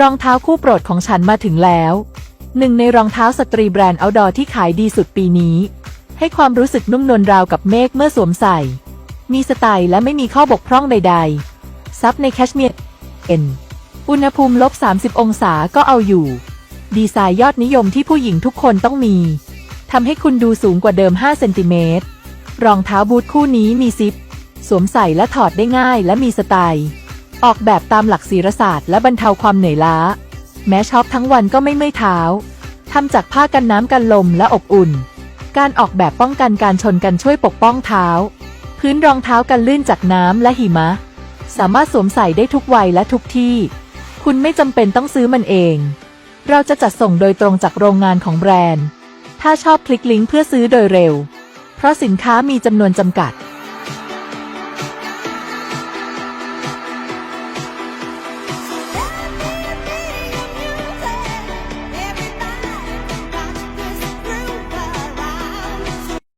รองเท้าคู่โปรดของฉันมาถึงแล้ว หนึ่งในรองเท้าสตรีแบรนด์เอาดอที่ขายดีสุดปีนี้ ให้ความรู้สึกนุ่มนวลราวกับเมฆเมื่อสวมใส่ มีสไตล์และไม่มีข้อบกพร่องใดๆ ซับในแคชเมียร์เอ็นอุณหภูมิลบ 30 องศาก็เอาอยู่ ดีไซน์ยอดนิยมที่ผู้หญิงทุกคนต้องมีทำให้คุณดูสูงกว่าเดิม 5 เซนติเมตร รองเท้าบูทคู่นี้มีซิป สวมใส่และถอดได้ง่ายและมีสไตล์ ออกแบบตามหลักศิลศาสตร์และบรรเทาความเหนื่อยล้า แม้ช็อปทั้งวันก็ไม่เมื่อยเท้าทำจากผ้ากันน้ำกันลมและอบอุ่น การออกแบบป้องกันการชนกันช่วยปกป้องเท้า พื้นรองเท้ากันลื่นจากน้ำและหิมะ สามารถสวมใส่ได้ทุกวัยและทุกที่ คุณไม่จำเป็นต้องซื้อมันเอง เราจะจัดส่งโดยตรงจากโรงงานของแบรนด์ ถ้าชอบคลิกลิงก์เพื่อซื้อโดยเร็ว เพราะสินค้ามีจำนวนจำกัด